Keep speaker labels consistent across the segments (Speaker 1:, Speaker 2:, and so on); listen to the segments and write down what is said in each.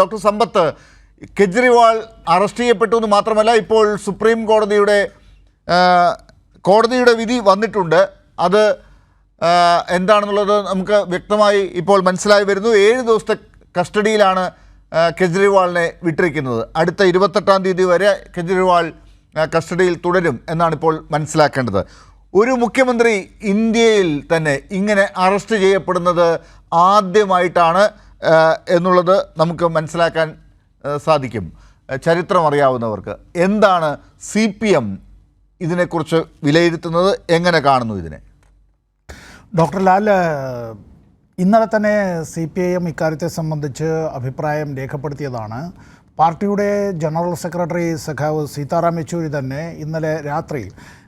Speaker 1: Doctor സമ്പത്ത് Kejriwal arrest ചെയ്യപ്പെട്ടു എന്ന് മാത്രമല്ല ഇപ്പോൾ സുപ്രീം കോടതിയുടെ കോടതിയുടെ വിധി വന്നിട്ടുണ്ട്. അത് എന്താണെന്നുള്ളത് നമുക്ക് വ്യക്തമായി ഇപ്പോൾ മനസ്സിലായി വരുന്നു. ഏഴ് ദിവസത്തെ കസ്റ്റഡിയിലാണ് കെജ്രിവാളിനെ വിട്ടിരിക്കുന്നത്. അടുത്ത ഇരുപത്തെട്ടാം തീയതി വരെ കെജ്രിവാൾ കസ്റ്റഡിയിൽ തുടരും എന്നാണ് ഇപ്പോൾ മനസ്സിലാക്കേണ്ടത്. ഒരു മുഖ്യമന്ത്രി ഇന്ത്യയിൽ തന്നെ ഇങ്ങനെ അറസ്റ്റ് ചെയ്യപ്പെടുന്നത് ആദ്യമായിട്ടാണ്. എന്നുള്ളത് നമുക്ക് മനസ്സിലാക്കാൻ സാധിക്കും. ചരിത്രം അറിയാവുന്നവർക്ക്. എന്താണ് സി പി എം ഇതിനെക്കുറിച്ച് വിലയിരുത്തുന്നത്? എങ്ങനെ കാണുന്നു ഇതിനെ?
Speaker 2: ഡോക്ടർ ലാൽ ഇന്നലെ തന്നെ സി പി ഐ എം ഇക്കാര്യത്തെ സംബന്ധിച്ച് അഭിപ്രായം രേഖപ്പെടുത്തിയതാണ്. പാർട്ടിയുടെ ജനറൽ സെക്രട്ടറി സഖാവ് സീതാറാം യെച്ചൂരി തന്നെ ഇന്നലെ രാത്രി ആ,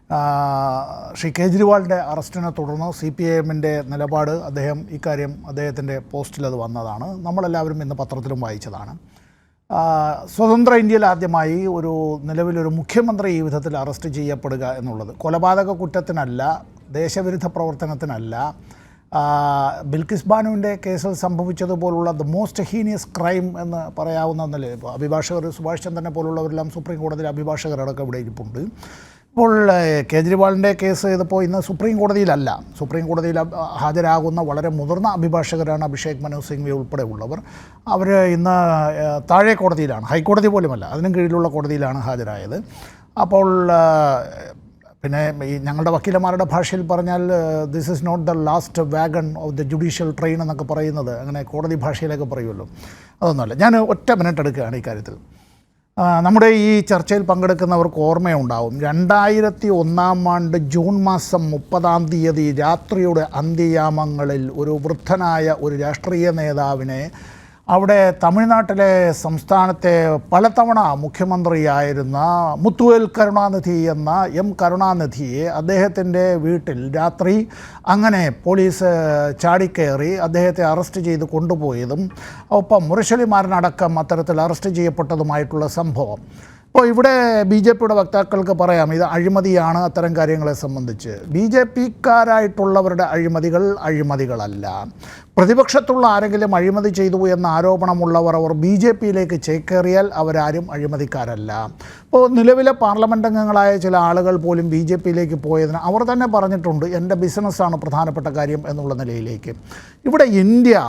Speaker 2: ശ്രീ കേജ്രിവാളിന്റെ അറസ്റ്റിനെ തുടർന്ന് സി പി എമ്മിന്റെ നിലപാട് അദ്ദേഹം ഇക്കാര്യം അദ്ദേഹത്തിന്റെ പോസ്റ്റിൽ അത് വന്നതാണ്. നമ്മളെല്ലാവരും ഇന്ന് പത്രത്തിലും വായിച്ചതാണ്. സ്വതന്ത്ര ഇന്ത്യയിൽ ആദ്യമായി ഒരു നിലവിലൊരു മുഖ്യമന്ത്രി ഈ വിധത്തിൽ അറസ്റ്റ് ചെയ്യപ്പെടുക എന്നുള്ളത്. കൊലപാതക കുറ്റത്തിനല്ല ദേശവിരുദ്ധ പ്രവർത്തനത്തിനല്ല. ബിൽക്കിസ് ബാനുവിന്റെ കേസിൽ സംഭവിച്ചതുപോലുള്ള ദ മോസ്റ്റ് ഹീനിയസ് ക്രൈം എന്ന് പറയാവുന്ന നിലയിൽ അഭിഭാഷകർ സുഭാഷ് ചന്ദ്രനെ പോലുള്ളവരെല്ലാം സുപ്രീം കോടതിയിൽ അഭിഭാഷകരടക്കം ഇവിടെ ഇരിപ്പുണ്ട്. ഇപ്പോൾ കേജ്രിവാളിന്റെ കേസ് ഇതിപ്പോൾ ഇന്ന് സുപ്രീം കോടതിയിലല്ല. സുപ്രീം കോടതിയിൽ ഹാജരാകുന്ന വളരെ മുതിർന്ന അഭിഭാഷകരാണ് അഭിഷേക് മനു സിംഗ്വി ഉൾപ്പെടെ ഉള്ളവർ അവർ ഇന്ന് താഴെ കോടതിയിലാണ് ഹൈക്കോടതി പോലുമല്ല അതിനും കീഴിലുള്ള കോടതിയിലാണ് ഹാജരായത്. അപ്പോൾ പിന്നെ ഈ ഞങ്ങളുടെ വക്കീലന്മാരുടെ ഭാഷയിൽ പറഞ്ഞാൽ this is not the last wagon of the judicial train എന്നൊക്കെ പറയുന്നത് അങ്ങനെ കോടതി ഭാഷയിലൊക്കെ പറയുമല്ലോ. അതൊന്നുമല്ല ഞാൻ ഒറ്റ മിനിറ്റ് എടുക്കുകയാണ് ഈ കാര്യത്തിൽ. നമ്മുടെ ഈ ചർച്ചയിൽ പങ്കെടുക്കുന്നവർക്ക് ഓർമ്മയുണ്ടാവും. രണ്ടായിരത്തി ഒന്നാം ആണ്ട് ജൂൺ മാസം മുപ്പതാം തീയതി രാത്രിയുടെ അന്ത്യയാമങ്ങളിൽ ഒരു വൃദ്ധനായ ഒരു രാഷ്ട്രീയ നേതാവിനെ അവിടെ തമിഴ്നാട്ടിലെ സംസ്ഥാനത്തെ പലതവണ മുഖ്യമന്ത്രിയായിരുന്ന മുത്തുവേൽ കരുണാനിധി എന്ന എം കരുണാനിധിയെ അദ്ദേഹത്തിന്റെ വീട്ടിൽ രാത്രി അങ്ങനെ പോലീസ് ചാടിക്കയറി അദ്ദേഹത്തെ അറസ്റ്റ് ചെയ്ത് കൊണ്ടുപോയതും ഒപ്പം മുരശലിമാരനടക്കം അത്തരത്തിൽ അറസ്റ്റ് ചെയ്യപ്പെട്ടതുമായിട്ടുള്ള സംഭവം. അപ്പോൾ ഇവിടെ ബി ജെ പിയുടെ വക്താക്കൾക്ക് പറയാം ഇത് അഴിമതിയാണ് അത്തരം കാര്യങ്ങളെ സംബന്ധിച്ച്. B J പിക്കാരായിട്ടുള്ളവരുടെ അഴിമതികൾ അഴിമതികളല്ല. പ്രതിപക്ഷത്തുള്ള ആരെങ്കിലും അഴിമതി ചെയ്തു എന്ന ആരോപണമുള്ളവർ അവർ ബി ജെ പിയിലേക്ക് ചേക്കേറിയാൽ അവരാരും അഴിമതിക്കാരല്ല. ഇപ്പോൾ നിലവിലെ പാർലമെന്റ് അംഗങ്ങളായ ചില ആളുകൾ പോലും ബി ജെ പിയിലേക്ക് പോയതിന് അവർ തന്നെ പറഞ്ഞിട്ടുണ്ട് എന്റെ ബിസിനസ്സാണ് പ്രധാനപ്പെട്ട കാര്യം എന്നുള്ള നിലയിലേക്ക്. ഇവിടെ ഇന്ത്യ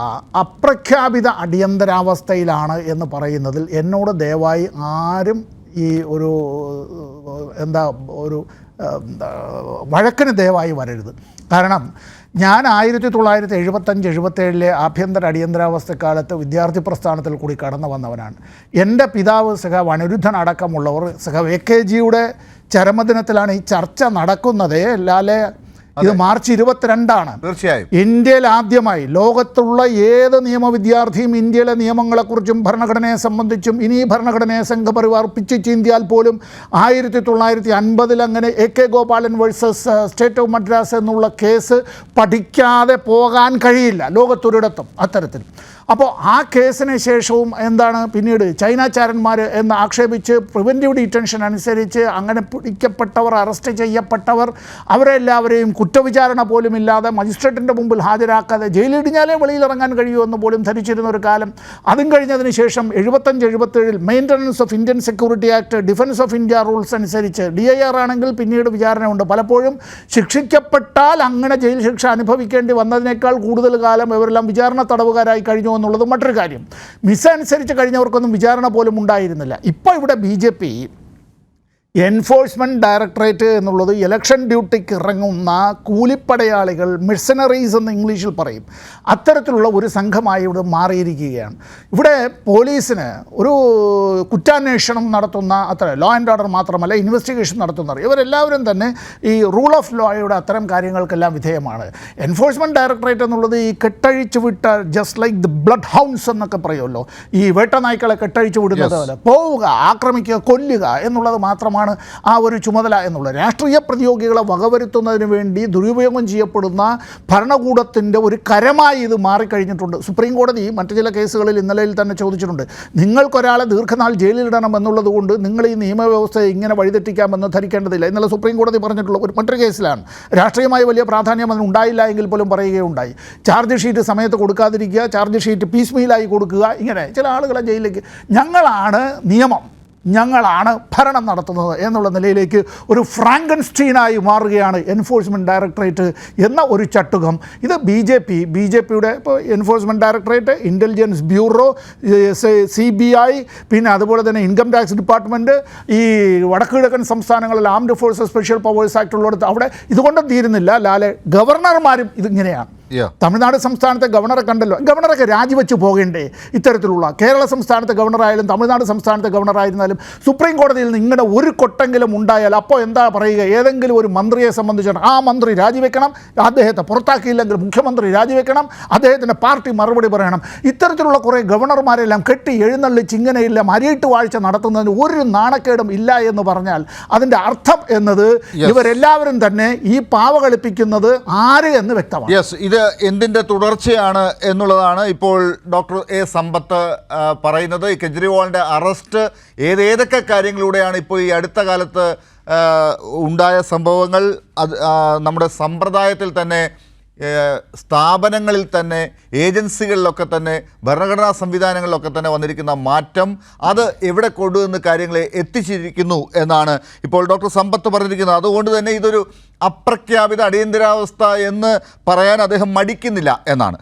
Speaker 2: അപ്രഖ്യാപിത അടിയന്തരാവസ്ഥയിലാണ് എന്ന് പറയുന്നതിൽ എന്നോട് ദയവായി ആരും ഈ ഒരു എന്താ ഒരു വഴക്കിന് ദയവായി വരരുത്. കാരണം ഞാൻ ആയിരത്തി തൊള്ളായിരത്തി എഴുപത്തഞ്ച് എഴുപത്തേഴിലെ ആഭ്യന്തര അടിയന്തരാവസ്ഥക്കാലത്ത് വിദ്യാർത്ഥി പ്രസ്ഥാനത്തിൽ കൂടി കടന്നു വന്നവനാണ്. എന്റെ പിതാവ് സഹ അനിരുദ്ധൻ അടക്കമുള്ളവർ സഹ എ കെ ജിയുടെ ചരമദിനത്തിലാണ് ഈ ചർച്ച നടക്കുന്നത്. ലാലെ ഇത് മാർച്ച് ഇരുപത്തിരണ്ടാണ്.
Speaker 1: തീർച്ചയായും.
Speaker 2: ഇന്ത്യയിൽ ആദ്യമായി ലോകത്തുള്ള ഏത് നിയമവിദ്യാർത്ഥിയും ഇന്ത്യയിലെ നിയമങ്ങളെക്കുറിച്ചും ഭരണഘടനയെ സംബന്ധിച്ചും ഇനി ഭരണഘടനയെ സംഘപരിവാർ പിച്ചു ചീന്തിയാൽ പോലും ആയിരത്തി തൊള്ളായിരത്തി അൻപതിൽ അങ്ങനെ A K Gopalan versus state of Madras എന്നുള്ള കേസ് പഠിക്കാതെ പോകാൻ കഴിയില്ല ലോകത്തൊരിടത്തും അത്തരത്തിൽ. അപ്പോൾ ആ കേസിന് ശേഷവും എന്താണ് പിന്നീട് ചൈനാചാരന്മാർ എന്ന് ആക്ഷേപിച്ച് പ്രിവന്റീവ് ഡീറ്റൻഷൻ അനുസരിച്ച് അങ്ങനെ പിടിക്കപ്പെട്ടവർ അറസ്റ്റ് ചെയ്യപ്പെട്ടവർ അവരെല്ലാവരെയും കുറ്റവിചാരണ പോലും ഇല്ലാതെ മജിസ്ട്രേറ്റിന്റെ മുമ്പിൽ ഹാജരാക്കാതെ ജയിലിടിഞ്ഞാലേ വെളിയിലിറങ്ങാൻ കഴിയൂ എന്ന് പോലും ധരിച്ചിരുന്ന ഒരു കാലം. അതും കഴിഞ്ഞതിന് ശേഷം എഴുപത്തഞ്ച് എഴുപത്തേഴിൽ maintenance of Indian security act defence of India rules അനുസരിച്ച് ഡി ഐ ആർ ആണെങ്കിൽ പിന്നീട് വിചാരണയുണ്ട്. പലപ്പോഴും ശിക്ഷിക്കപ്പെട്ടാൽ അങ്ങനെ ജയിൽ ശിക്ഷ അനുഭവിക്കേണ്ടി വന്നതിനേക്കാൾ കൂടുതൽ കാലം ഇവരെല്ലാം വിചാരണ തടവുകാരായി കഴിഞ്ഞു എന്നുള്ളത് മറ്റൊരു കാര്യം. മിസ് അനുസരിച്ച് കഴിഞ്ഞവർക്കൊന്നും വിചാരണ പോലും ഉണ്ടായിരുന്നില്ല. ഇപ്പോൾ ഇവിടെ B J P enforcement directorate എന്നുള്ളത് ഇലക്ഷൻ ഡ്യൂട്ടിക്ക് ഇറങ്ങുന്ന കൂലിപ്പടയാളികൾ മിഷനറീസ് എന്ന് ഇംഗ്ലീഷിൽ പറയും. അത്തരത്തിലുള്ള ഒരു സംഘമായി ഇവിടെ മാറിയിരിക്കുകയാണ്. ഇവിടെ പോലീസിന് ഒരു കുറ്റാന്വേഷണം നടത്തുന്ന അത്ര ലോ ആൻഡ് ഓർഡർ മാത്രമല്ല ഇൻവെസ്റ്റിഗേഷൻ നടത്തുന്നവർ ഇവരെല്ലാവരും തന്നെ ഈ റൂൾ ഓഫ് ലോയുടെ അത്തരം കാര്യങ്ങൾക്കെല്ലാം വിധേയമാണ്. എൻഫോഴ്സ്മെന്റ് ഡയറക്ടറേറ്റ് എന്നുള്ളത് ഈ കെട്ടഴിച്ചു വിട്ട just like the blood hounds എന്നൊക്കെ പറയുമല്ലോ. ഈ വേട്ടനായ്ക്കളെ കെട്ടഴിച്ചു വിടുന്നത് പോലെ. പോവുക ആക്രമിക്കുക കൊല്ലുക എന്നുള്ളത് മാത്രമാണ് മാത്രമാണ് ആ ഒരു ചുമതല എന്നുള്ളത്. രാഷ്ട്രീയ പ്രതിയോഗികളെ വകവരുത്തുന്നതിന് വേണ്ടി ദുരുപയോഗം ചെയ്യപ്പെടുന്ന ഭരണകൂടത്തിന്റെ ഒരു കരമായി ഇത് മാറിക്കഴിഞ്ഞിട്ടുണ്ട്. സുപ്രീം കോടതി മറ്റു ചില കേസുകളിൽ ഇന്നലെയിൽ തന്നെ ചോദിച്ചിട്ടുണ്ട്. നിങ്ങൾക്കൊരാളെ ദീർഘനാൾ ജയിലിലിടണം എന്നുള്ളതുകൊണ്ട് നിങ്ങൾ ഈ നിയമവ്യവസ്ഥയെ ഇങ്ങനെ വഴിതെറ്റിക്കാമെന്ന് ധരിക്കേണ്ടതില്ല. ഇന്നലെ സുപ്രീം കോടതി പറഞ്ഞിട്ടുള്ള ഒരു മറ്റൊരു കേസിലാണ്. രാഷ്ട്രീയമായി വലിയ പ്രാധാന്യം അതിന് ഉണ്ടായില്ല എങ്കിൽ പോലും പറയുകയുണ്ടായി. ചാർജ് ഷീറ്റ് സമയത്ത് കൊടുക്കാതിരിക്കുക ചാർജ് ഷീറ്റ് പീസ് മീലായി കൊടുക്കുക ഇങ്ങനെ ചില ആളുകളെ ജയിലിലേക്ക് ഞങ്ങളാണ് നിയമം. ഞങ്ങളാണ് ഭരണം നടത്തുന്നത് എന്നുള്ള നിലയിലേക്ക് ഒരു ഫ്രാങ്കൻസ്റ്റീനായി മാറുകയാണ് എൻഫോഴ്സ്മെന്റ് ഡയറക്ടറേറ്റ് എന്ന ഒരു ചട്ടുകം ഇത് B J P B J പിയുടെ ഇപ്പോൾ enforcement directorate intelligence bureau C B I പിന്നെ അതുപോലെ തന്നെ ഇൻകം ടാക്സ് ഡിപ്പാർട്ട്മെന്റ് ഈ വടക്ക് കിഴക്കൻ സംസ്ഥാനങ്ങളിൽ armed force special powers act ഉള്ളിടത്ത് അവിടെ ഇതുകൊണ്ടും തീരുന്നില്ല ലാലെ ഗവർണർമാരും ഇതിങ്ങനെയാണ്. തമിഴ്നാട് സംസ്ഥാനത്തെ ഗവർണറെ കണ്ടല്ലോ. ഗവർണറൊക്കെ രാജിവെച്ച് പോകേണ്ടേ? ഇത്തരത്തിലുള്ള കേരള സംസ്ഥാനത്തെ ഗവർണറായാലും തമിഴ്നാട് സംസ്ഥാനത്തെ ഗവർണറായിരുന്നാലും സുപ്രീം കോടതിയിൽ നിന്ന് ഇങ്ങനെ ഒരു കൊട്ടെങ്കിലും ഉണ്ടായാൽ അപ്പോൾ എന്താ പറയുക? ഏതെങ്കിലും ഒരു മന്ത്രിയെ സംബന്ധിച്ചാണ് ആ മന്ത്രി രാജിവെക്കണം അദ്ദേഹത്തെ പുറത്താക്കിയില്ലെങ്കിൽ മുഖ്യമന്ത്രി രാജിവെക്കണം അദ്ദേഹത്തിന്റെ പാർട്ടി മറുപടി പറയണം. ഇത്തരത്തിലുള്ള കുറേ ഗവർണർമാരെല്ലാം കെട്ടി എഴുന്നള്ളിച്ച് ഇങ്ങനെയെല്ലാം മരിയിട്ട് വാഴ്ച നടത്തുന്നതിന് ഒരു നാണക്കേടും ഇല്ല എന്ന് പറഞ്ഞാൽ അതിന്റെ അർത്ഥം എന്നത് ഇവരെല്ലാവരും തന്നെ ഈ പാവ കളിപ്പിക്കുന്നത് ആര് എന്ന് വ്യക്തമാണ്.
Speaker 1: യെസ് എന്തിന്റെ തുടർച്ചയാണ് എന്നുള്ളതാണ് ഇപ്പോൾ ഡോക്ടർ എ സമ്പത്ത് പറയുന്നത്. കെജ്രിവാളിന്റെ അറസ്റ്റ് ഏതേതൊക്കെ കാര്യങ്ങളിലൂടെയാണ് ഇപ്പോൾ ഈ അടുത്ത കാലത്ത് ഉണ്ടായ സംഭവങ്ങൾ? അത് നമ്മുടെ സമ്പ്രദായത്തിൽ തന്നെ സ്ഥാപനങ്ങളിൽ തന്നെ ഏജൻസികളിലൊക്കെ തന്നെ ഭരണഘടനാ സംവിധാനങ്ങളിലൊക്കെ തന്നെ വന്നിരിക്കുന്ന മാറ്റം അത് എവിടെ കൊണ്ടുവന്ന് കാര്യങ്ങളെ എത്തിച്ചിരിക്കുന്നു എന്നാണ് ഇപ്പോൾ ഡോക്ടർ സമ്പത്ത് പറഞ്ഞിരിക്കുന്നത്. അതുകൊണ്ട് തന്നെ ഇതൊരു അപ്രഖ്യാപിത അടിയന്തരാവസ്ഥ എന്ന് പറയാൻ അദ്ദേഹം മടിക്കുന്നില്ല എന്നാണ്.